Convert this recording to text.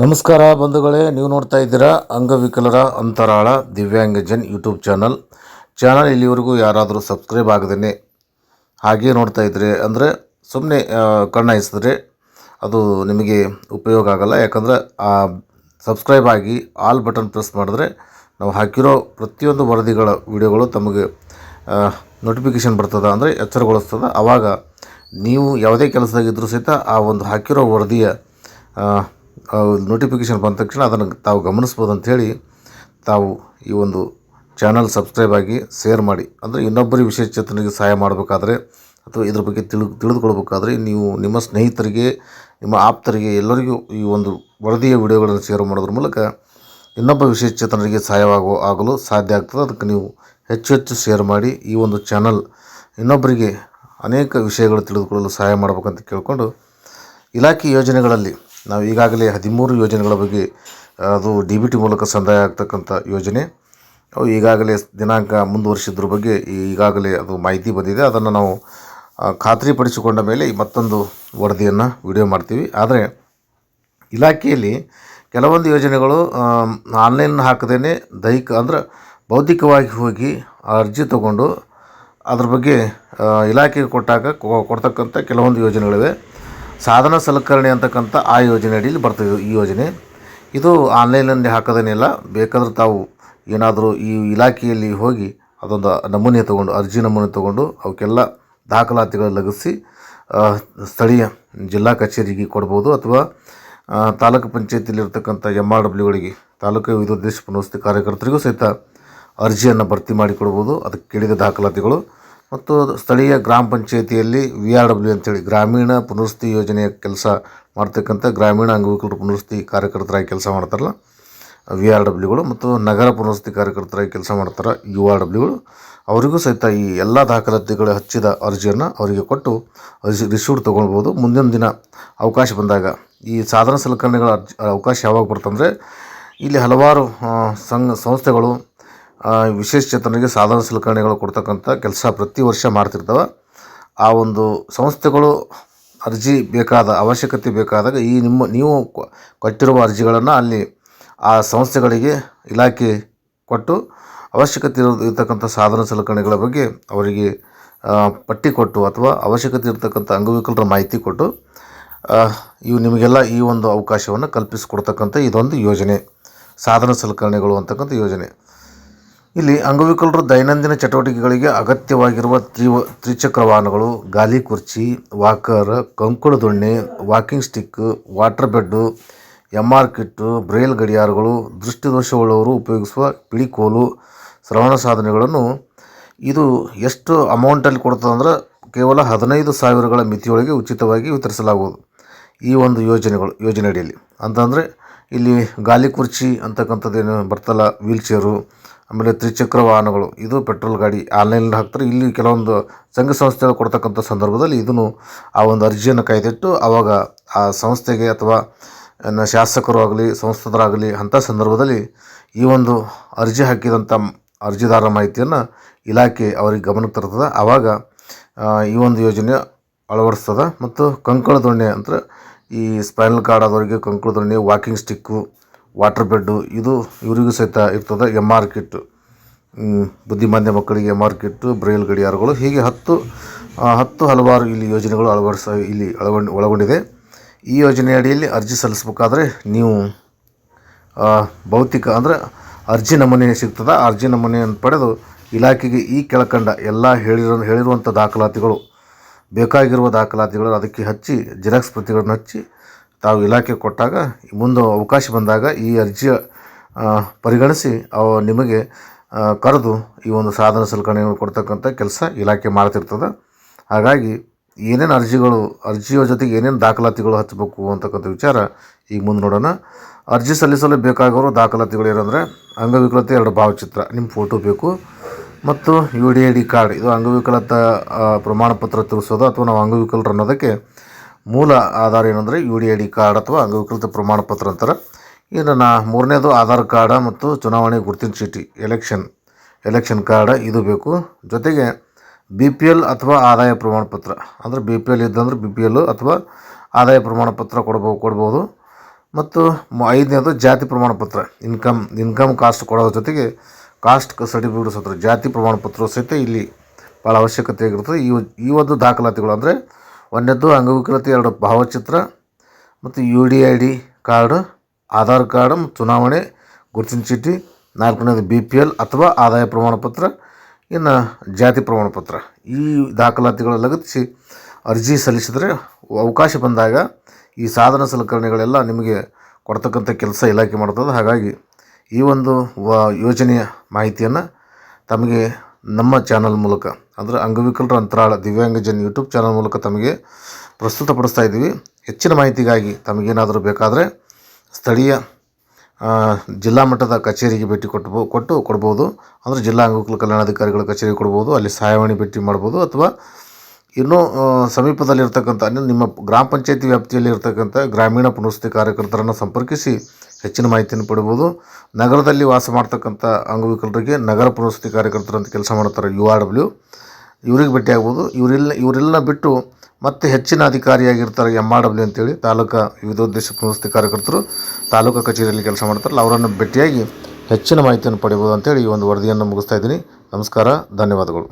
ನಮಸ್ಕಾರ ಬಂಧುಗಳೇ, ನೀವು ನೋಡ್ತಾ ಇದ್ದೀರಾ ಅಂಗವಿಕಲರ ಅಂತರಾಳ ದಿವ್ಯಾಂಗಜನ್ ಯೂಟ್ಯೂಬ್ ಚಾನಲ್. ಚಾನಲ್ ಇಲ್ಲಿವರೆಗೂ ಯಾರಾದರೂ ಸಬ್ಸ್ಕ್ರೈಬ್ ಆಗದೇ ಹಾಗೆ ನೋಡ್ತಾ ಇದ್ದರೆ ಅಂದರೆ ಸುಮ್ಮನೆ ಕಣ್ಣಾಯಿಸಿದ್ರೆ ಅದು ನಿಮಗೆ ಉಪಯೋಗ ಆಗಲ್ಲ. ಯಾಕಂದರೆ, ಆ, ಸಬ್ಸ್ಕ್ರೈಬ್ ಆಗಿ ಆಲ್ ಬಟನ್ ಪ್ರೆಸ್ ಮಾಡಿದ್ರೆ ನಾವು ಹಾಕಿರೋ ಪ್ರತಿಯೊಂದು ವರದಿಗಳ ವಿಡಿಯೋಗಳು ತಮಗೆ ನೋಟಿಫಿಕೇಷನ್ ಬರ್ತದೆ ಅಂದರೆ ಎಚ್ಚರಗೊಳಿಸ್ತದೆ. ಆವಾಗ ನೀವು ಯಾವುದೇ ಕೆಲಸದಾಗಿದ್ದರೂ ಸಹಿತ ಆ ಒಂದು ಹಾಕಿರೋ ವರದಿಯ ನೋಟಿಫಿಕೇಷನ್ ಬಂದ ತಕ್ಷಣ ಅದನ್ನು ತಾವು ಗಮನಿಸ್ಬೋದು ಅಂಥೇಳಿ ತಾವು ಈ ಒಂದು ಚಾನಲ್ ಸಬ್ಸ್ಕ್ರೈಬ್ ಆಗಿ ಶೇರ್ ಮಾಡಿ. ಅಂದರೆ ಇನ್ನೊಬ್ಬರಿಗೆ ವಿಶೇಷಚೇತನಿಗೆ ಸಹಾಯ ಮಾಡಬೇಕಾದ್ರೆ ಅಥವಾ ಇದ್ರ ಬಗ್ಗೆ ತಿಳಿ, ತಿಳಿದುಕೊಳ್ಬೇಕಾದ್ರೆ ನೀವು ನಿಮ್ಮ ಸ್ನೇಹಿತರಿಗೆ, ನಿಮ್ಮ ಆಪ್ತರಿಗೆ, ಎಲ್ಲರಿಗೂ ಈ ಒಂದು ವರದಿಯ ವಿಡಿಯೋಗಳನ್ನು ಶೇರ್ ಮಾಡೋದ್ರ ಮೂಲಕ ಇನ್ನೊಬ್ಬ ವಿಶೇಷ ಚೇತನರಿಗೆ ಸಹಾಯವಾಗುವ, ಆಗಲು ಸಾಧ್ಯ ಆಗ್ತದೆ. ಅದಕ್ಕೆ ನೀವು ಹೆಚ್ಚು ಹೆಚ್ಚು ಶೇರ್ ಮಾಡಿ ಈ ಒಂದು ಚಾನಲ್ ಇನ್ನೊಬ್ಬರಿಗೆ ಅನೇಕ ವಿಷಯಗಳು ತಿಳಿದುಕೊಳ್ಳಲು ಸಹಾಯ ಮಾಡಬೇಕಂತ ಕೇಳಿಕೊಂಡು ಇಲಾಖೆ ಯೋಜನೆಗಳಲ್ಲಿ ನಾವು ಈಗಾಗಲೇ ಹದಿಮೂರು ಯೋಜನೆಗಳ ಬಗ್ಗೆ, ಅದು ಡಿ ಬಿ ಟಿ ಮೂಲಕ ಸಂದಾಯ ಆಗ್ತಕ್ಕಂಥ ಯೋಜನೆ. ಅವು ಈಗಾಗಲೇ ದಿನಾಂಕ ಮುಂದುವರಿಸಿದ್ರ ಬಗ್ಗೆ ಈಗಾಗಲೇ ಅದು ಮಾಹಿತಿ ಬಂದಿದೆ. ಅದನ್ನು ನಾವು ಖಾತ್ರಿಪಡಿಸಿಕೊಂಡ ಮೇಲೆ ಮತ್ತೊಂದು ವರದಿಯನ್ನು ವಿಡಿಯೋ ಮಾಡ್ತೀವಿ. ಆದರೆ, ಇಲಾಖೆಯಲ್ಲಿ ಕೆಲವೊಂದು ಯೋಜನೆಗಳು ಆನ್ಲೈನ್ ಹಾಕದೇ ದೈಹಿಕ ಅಂದ್ರೆ ಬೌದ್ಧಿಕವಾಗಿ ಹೋಗಿ ಅರ್ಜಿ ತಗೊಂಡು ಅದ್ರ ಬಗ್ಗೆ ಇಲಾಖೆಗೆ ಕೊಟ್ಟಾಗ ಕೊಡ್ತಕ್ಕಂಥ ಕೆಲವೊಂದು ಯೋಜನೆಗಳಿವೆ. ಸಾಧನ ಸಲಕರಣೆ ಅಂತಕ್ಕಂಥ ಆ ಯೋಜನೆ ಅಡಿಯಲ್ಲಿ ಬರ್ತದೆ ಈ ಯೋಜನೆ. ಇದು ಆನ್ಲೈನಲ್ಲಿ ಹಾಕೋದೇನಿಲ್ಲ ಬೇಕಾದ್ರೆ ತಾವು ಏನಾದರೂ ಈ ಇಲಾಖೆಯಲ್ಲಿ ಹೋಗಿ ಅದೊಂದು ನಮೂನೆ ತೊಗೊಂಡು, ಅರ್ಜಿ ನಮೂನೆ ತೊಗೊಂಡು ಅವಕ್ಕೆಲ್ಲ ದಾಖಲಾತಿಗಳು ಲಗಿಸಿ ಸ್ಥಳೀಯ ಜಿಲ್ಲಾ ಕಚೇರಿಗೆ ಕೊಡ್ಬೋದು ಅಥವಾ ತಾಲೂಕು ಪಂಚಾಯತಿಲಿರ್ತಕ್ಕಂಥ ಎಂ ಆರ್ ಡಬ್ಲ್ಯೂಗಳಿಗೆ ತಾಲೂಕು ವಿದ್ಯುದ್ದೇಶ ಪುನರ್ವಸತಿ ಕಾರ್ಯಕರ್ತರಿಗೂ ಸಹಿತ ಅರ್ಜಿಯನ್ನು ಭರ್ತಿ ಮಾಡಿಕೊಡ್ಬೋದು. ಅದಕ್ಕೆ ಕೇಳಿದ ದಾಖಲಾತಿಗಳು. ಮತ್ತು ಸ್ಥಳೀಯ ಗ್ರಾಮ ಪಂಚಾಯಿತಿಯಲ್ಲಿ ವಿ ಆರ್ ಡಬ್ಲ್ಯೂ ಅಂತೇಳಿ ಗ್ರಾಮೀಣ ಪುನರ್ವಸತಿ ಯೋಜನೆಯ ಕೆಲಸ ಮಾಡ್ತಕ್ಕಂಥ ಗ್ರಾಮೀಣ ಅಂಗವಿಕಲರ ಪುನರ್ವಸತಿ ಕಾರ್ಯಕರ್ತರಾಗಿ ಕೆಲಸ ಮಾಡ್ತಾರಲ್ಲ ವಿ ಆರ್ ಡಬ್ಲ್ಯೂಗಳು ಮತ್ತು ನಗರ ಪುನರ್ವಸತಿ ಕಾರ್ಯಕರ್ತರಾಗಿ ಕೆಲಸ ಮಾಡ್ತಾರೆ ಯು ಆರ್ ಡಬ್ಲ್ಯೂಗಳು ಅವರಿಗೂ ಸಹಿತ ಈ ಎಲ್ಲ ದಾಖಲಾತಿಗಳು ಹಚ್ಚಿದ ಅರ್ಜಿಯನ್ನು ಅವರಿಗೆ ಕೊಟ್ಟು ರಿಸೂಟ್ ತೊಗೊಳ್ಬೋದು. ಮುಂದಿನ ದಿನ ಅವಕಾಶ ಬಂದಾಗ ಈ ಸಾಧನ ಸಲಕರಣೆಗಳ ಅವಕಾಶ ಯಾವಾಗ ಬರ್ತಂದರೆ ಇಲ್ಲಿ ಹಲವಾರು ಸಂಘ, ಸಂಸ್ಥೆಗಳು ಆ, ವಿಶೇಷಚೇತನರಿಗೆ ಸಾಧನ ಸಲಕರಣೆಗಳು ಕೊಡ್ತಕ್ಕಂಥ ಕೆಲಸ ಪ್ರತಿ ವರ್ಷ ಮಾಡ್ತಿರ್ತವೆ. ಆ ಒಂದು ಸಂಸ್ಥೆಗಳು ಅರ್ಜಿ ಬೇಕಾದ ಅವಶ್ಯಕತೆ ಬೇಕಾದಾಗ ಈ ನಿಮ್ಮ ನೀವು ಕೊಟ್ಟಿರುವ ಅರ್ಜಿಗಳನ್ನು ಅಲ್ಲಿ ಆ ಸಂಸ್ಥೆಗಳಿಗೆ ಇಲಾಖೆ ಕೊಟ್ಟು ಅವಶ್ಯಕತೆ ಇರೋ ಇರತಕ್ಕಂಥ ಸಾಧನ ಸಲಕರಣೆಗಳ ಬಗ್ಗೆ ಅವರಿಗೆ ಪಟ್ಟಿ ಕೊಟ್ಟು ಅಥವಾ ಅವಶ್ಯಕತೆ ಇರತಕ್ಕಂಥ ಅಂಗವಿಕಲರ ಮಾಹಿತಿ ಕೊಟ್ಟು ಇವು ನಿಮಗೆಲ್ಲ ಈ ಒಂದು ಅವಕಾಶವನ್ನು ಕಲ್ಪಿಸಿಕೊಡ್ತಕ್ಕಂಥ ಇದೊಂದು ಯೋಜನೆ. ಸಾಧನ ಸಲಕರಣೆಗಳು ಅಂತಕ್ಕಂಥ ಯೋಜನೆ. ಇಲ್ಲಿ ಅಂಗವಿಕಲರು ದೈನಂದಿನ ಚಟುವಟಿಕೆಗಳಿಗೆ ಅಗತ್ಯವಾಗಿರುವ ತ್ರಿವ, ತ್ರಿಚಕ್ರ ವಾಹನಗಳು, ಗಾಲಿ ಕುರ್ಚಿ, ವಾಕರ್, ಕಂಕುಳ ದೊಣ್ಣೆ, walking stick, water bed M R kit Braille ಗಡಿಯಾರಗಳು, ದೃಷ್ಟಿದೋಷವುಳ್ಳವರು ಉಪಯೋಗಿಸುವ ಪಿಳಿಕೋಲು ಶ್ರವಣ ಸಾಧನೆಗಳನ್ನು ಇದು ಎಷ್ಟು ಅಮೌಂಟಲ್ಲಿ ಕೊಡ್ತದೆ ಅಂದ್ರೆ ಕೇವಲ ಹದಿನೈದು ಸಾವಿರಗಳ ಮಿತಿಯೊಳಗೆ ಉಚಿತವಾಗಿ ವಿತರಿಸಲಾಗುವುದು ಈ ಒಂದು ಯೋಜನೆಗಳು ಯೋಜನೆ ಅಡಿಯಲ್ಲಿ ಅಂತಂದರೆ ಇಲ್ಲಿ ಗಾಲಿ ಕುರ್ಚಿ ಅಂತಕ್ಕಂಥದ್ದೇನು ಬರ್ತಲ್ಲ ವೀಲ್ ಚೇರು ಆಮೇಲೆ ತ್ರಿಚಕ್ರ ವಾಹನಗಳು, ಇದು ಪೆಟ್ರೋಲ್ ಗಾಡಿ ಆನ್ಲೈನಲ್ಲಿ ಹಾಕ್ತಾರೆ. ಇಲ್ಲಿ ಕೆಲವೊಂದು ಸಂಘ ಸಂಸ್ಥೆಗಳು ಕೊಡ್ತಕ್ಕಂಥ ಸಂದರ್ಭದಲ್ಲಿ ಇದನ್ನು ಆ ಒಂದು ಅರ್ಜಿಯನ್ನು ಕಾಯ್ದಿಟ್ಟು ಆವಾಗ ಆ ಸಂಸ್ಥೆಗೆ ಅಥವಾ ಶಾಸಕರು ಆಗಲಿ ಸಂಸದರಾಗಲಿ ಅಂಥ ಸಂದರ್ಭದಲ್ಲಿ ಈ ಒಂದು ಅರ್ಜಿ ಹಾಕಿದಂಥ ಅರ್ಜಿದಾರರ ಮಾಹಿತಿಯನ್ನು ಇಲಾಖೆ ಅವರಿಗೆ ಗಮನಕ್ಕೆ ತರ್ತದೆ. ಆವಾಗ ಈ ಒಂದು ಯೋಜನೆ ಅಳವಡಿಸ್ತದೆ. ಮತ್ತು ಕಂಕಳ ದೊಣ್ಣೆ ಅಂದರೆ ಈ ಸ್ಪೈನಲ್ ಕಾರ್ಡ್ ಆದವರಿಗೆ ಕಂಕಳ ದೊಣ್ಣೆ ವಾಕಿಂಗ್ ಸ್ಟಿಕ್ಕು, ವಾಟರ್ ಬೆಡ್ಡು, ಇದು ಇವರಿಗೂ ಸಹಿತ ಇರ್ತದೆ ಎಂ ಆರ್ ಕಿಟ್ಟು ಬುದ್ಧಿಮಾಂದ್ಯ ಮಕ್ಕಳಿಗೆ ಎಂ ಆರ್ ಕಿಟ್ಟು ಬ್ರೈಲ್ ಗಡಿಯಾರಗಳು, ಹೀಗೆ ಹತ್ತು ಹತ್ತು ಹಲವಾರು ಇಲ್ಲಿ ಯೋಜನೆಗಳು ಅಳವಡಿಸ, ಇಲ್ಲಿ ಅಳವಡಿ ಒಳಗೊಂಡಿದೆ. ಈ ಯೋಜನೆ ಅಡಿಯಲ್ಲಿ ಅರ್ಜಿ ಸಲ್ಲಿಸಬೇಕಾದ್ರೆ ನೀವು ಭೌತಿಕ ಅಂದರೆ ಅರ್ಜಿ ನಮೂನೆ ಸಿಗ್ತದೆ. ಅರ್ಜಿ ನಮೂನೆಯನ್ನು ಪಡೆದು ಇಲಾಖೆಗೆ ಈ ಕೆಳಕಂಡ ಎಲ್ಲ ಹೇಳಿರೋ, ಹೇಳಿರುವಂಥ ದಾಖಲಾತಿಗಳು ಬೇಕಾಗಿರುವ ದಾಖಲಾತಿಗಳು ಅದಕ್ಕೆ ಹಚ್ಚಿ, ಜೆರಾಕ್ಸ್ ಪ್ರತಿಗಳನ್ನು ಹಚ್ಚಿ ತಾವು ಇಲಾಖೆ ಕೊಟ್ಟಾಗ, ಮುಂದೆ ಅವಕಾಶ ಬಂದಾಗ ಈ ಅರ್ಜಿಯ ಪರಿಗಣಿಸಿ ಅವು ನಿಮಗೆ ಕರೆದು ಈ ಒಂದು ಸಾಧನ ಸಲಕರಣೆಗಳು ಕೊಡ್ತಕ್ಕಂಥ ಕೆಲಸ ಇಲಾಖೆ ಮಾಡ್ತಿರ್ತದೆ. ಹಾಗಾಗಿ ಏನೇನು ಅರ್ಜಿಗಳು, ಅರ್ಜಿಯ ಜೊತೆಗೆ ಏನೇನು ದಾಖಲಾತಿಗಳು ಹಚ್ಚಬೇಕು ಅಂತಕ್ಕಂಥ ವಿಚಾರ ಈಗ ಮುಂದೆ ನೋಡೋಣ. ಅರ್ಜಿ ಸಲ್ಲಿಸಲು ಬೇಕಾಗಿರೋ ದಾಖಲಾತಿಗಳು ಏನಂದರೆ ಅಂಗವಿಕಲತೆ ಎರಡು ಭಾವಚಿತ್ರ, ನಿಮ್ಮ ಫೋಟೋ ಬೇಕು. ಮತ್ತು U D I D card ಇದು ಅಂಗವಿಕಲತ ಪ್ರಮಾಣಪತ್ರ ಪ್ರಮಾಣ ಪತ್ರ ತಿಳಿಸೋದು ಅಥವಾ ನಾವು ಅಂಗವಿಕಲರು ಅನ್ನೋದಕ್ಕೆ ಮೂಲ ಆಧಾರ ಏನಂದರೆ U D I D card ಅಥವಾ ಅಂಗವಿಕಲತೆ ಪ್ರಮಾಣ ಪತ್ರ ಅಂತಾರೆ. ಇನ್ನು ನಾ ಮೂರನೇದು ಆಧಾರ್ ಕಾರ್ಡ ಮತ್ತು ಚುನಾವಣೆ ಗುರುತಿನ ಚೀಟಿ ಎಲೆಕ್ಷನ್ ಎಲೆಕ್ಷನ್ ಕಾರ್ಡ್ ಇದು ಬೇಕು. ಜೊತೆಗೆ ಬಿ ಪಿ ಎಲ್ ಅಥವಾ ಆದಾಯ ಪ್ರಮಾಣ ಪತ್ರ ಅಂದರೆ ಬಿ ಪಿ ಎಲ್ ಇದ್ದಂದ್ರೆ ಬಿ ಪಿ ಎಲ್ ಅಥವಾ ಆದಾಯ ಪ್ರಮಾಣ ಪತ್ರ ಕೊಡ್ಬೋದು. ಕೊಡ್ಬೋದು ಮತ್ತು ಐದನೇದು ಜಾತಿ ಪ್ರಮಾಣ ಪತ್ರ ಇನ್ಕಮ್ ಇನ್ಕಮ್ ಕಾಸ್ಟ್ ಕೊಡೋದ್ರ ಜೊತೆಗೆ ಕಾಸ್ಟ್ ಸರ್ಟಿಫಿಕೇಟ್ ಸತ್ರ ಜಾತಿ ಪ್ರಮಾಣ ಪತ್ರ ಸಹಿತ ಇಲ್ಲಿ ಭಾಳ ಅವಶ್ಯಕತೆ ಆಗಿರ್ತದೆ ಈ ಈ ಒಂದು ದಾಖಲಾತಿಗಳು ಅಂದರೆ ಒಂದನೇದ್ದು ಅಂಗವಿಕಲತೆ ಎರಡು ಭಾವಚಿತ್ರ ಮತ್ತು U D I D card, Aadhaar card ಮತ್ತು ಚುನಾವಣೆ, ಗುರುತಿನ ಚೀಟಿ, ನಾಲ್ಕನೇದು ಬಿ ಪಿ ಎಲ್ ಅಥವಾ ಆದಾಯ ಪ್ರಮಾಣ ಪತ್ರ, ಇನ್ನು ಜಾತಿ ಪ್ರಮಾಣ ಪತ್ರ. ಈ ದಾಖಲಾತಿಗಳು ಲಗತ್ತಿಸಿ ಅರ್ಜಿ ಸಲ್ಲಿಸಿದರೆ ಅವಕಾಶ ಬಂದಾಗ ಈ ಸಾಧನ ಸಲಕರಣೆಗಳೆಲ್ಲ ನಿಮಗೆ ಕೊಡ್ತಕ್ಕಂಥ ಕೆಲಸ ಇಲಾಖೆ ಮಾಡ್ತದೆ ಹಾಗಾಗಿ ಈ ಒಂದು ವ ಯೋಜನೆಯ ಮಾಹಿತಿಯನ್ನು ತಮಗೆ ನಮ್ಮ ಚಾನಲ್ ಮೂಲಕ, ಅಂದರೆ ಅಂಗವಿಕಲರ ಅಂತರಾಳ ದಿವ್ಯಾಂಗಜನ್ ಯೂಟ್ಯೂಬ್ ಚಾನಲ್ ಮೂಲಕ ತಮಗೆ ಪ್ರಸ್ತುತಪಡಿಸ್ತಾ ಇದ್ದೀವಿ. ಹೆಚ್ಚಿನ ಮಾಹಿತಿಗಾಗಿ ತಮಗೇನಾದರೂ ಬೇಕಾದರೆ ಸ್ಥಳೀಯ ಜಿಲ್ಲಾ ಮಟ್ಟದ ಕಚೇರಿಗೆ ಭೇಟಿ ಕೊಟ್ಟು ಕೊಟ್ಟು ಕೊಡ್ಬೋದು. ಅಂದರೆ ಜಿಲ್ಲಾ ಅಂಗವಿಕಲ ಕಲ್ಯಾಣಾಧಿಕಾರಿಗಳ ಕಚೇರಿಗೆ ಕೊಡ್ಬೋದು. ಅಲ್ಲಿ ಸಹಾಯವಾಣಿ ಭೇಟಿ ಮಾಡ್ಬೋದು. ಅಥವಾ ಇನ್ನೂ ಸಮೀಪದಲ್ಲಿರ್ತಕ್ಕಂಥ ನಿಮ್ಮ ಗ್ರಾಮ ಪಂಚಾಯತಿ ವ್ಯಾಪ್ತಿಯಲ್ಲಿ ಇರ್ತಕ್ಕಂಥ ಗ್ರಾಮೀಣ ಪುನರ್ವಸತಿ ಕಾರ್ಯಕರ್ತರನ್ನು ಸಂಪರ್ಕಿಸಿ ಹೆಚ್ಚಿನ ಮಾಹಿತಿಯನ್ನು ಪಡಿಬೋದು ನಗರದಲ್ಲಿ ವಾಸ ಮಾಡ್ತಕ್ಕಂಥ ಅಂಗವಿಕಲರಿಗೆ ನಗರ ಪುನರ್ವಸತಿ ಕಾರ್ಯಕರ್ತರು ಅಂತ ಕೆಲಸ ಮಾಡ್ತಾರೆ ಯು ಆರ್ ಡಬ್ಲ್ಯೂ. ಇವ್ರಿಗೆ ಭೇಟಿಯಾಗ್ಬೋದು ಇವರೆಲ್ಲ ಇವರೆಲ್ಲ ಬಿಟ್ಟು ಮತ್ತೆ ಹೆಚ್ಚಿನ ಅಧಿಕಾರಿಯಾಗಿರ್ತಾರೆ ಎಂ ಆರ್ ಡಬ್ಲ್ಯೂ ಅಂತೇಳಿ ತಾಲೂಕಾ ವಿವಿಧೋದ್ದೇಶ ಪುನರ್ವಸತಿ ಕಾರ್ಯಕರ್ತರು. ತಾಲೂಕಾ ಕಚೇರಿಯಲ್ಲಿ ಕೆಲಸ ಮಾಡ್ತಾರಲ್ಲ ಅವರನ್ನು ಭೇಟಿಯಾಗಿ ಹೆಚ್ಚಿನ ಮಾಹಿತಿಯನ್ನು ಪಡಿಬೋದು ಅಂತೇಳಿ ಈ ಒಂದು ವರದಿಯನ್ನು ಮುಗಿಸ್ತಾ ಇದ್ದೀನಿ. ನಮಸ್ಕಾರ, ಧನ್ಯವಾದಗಳು.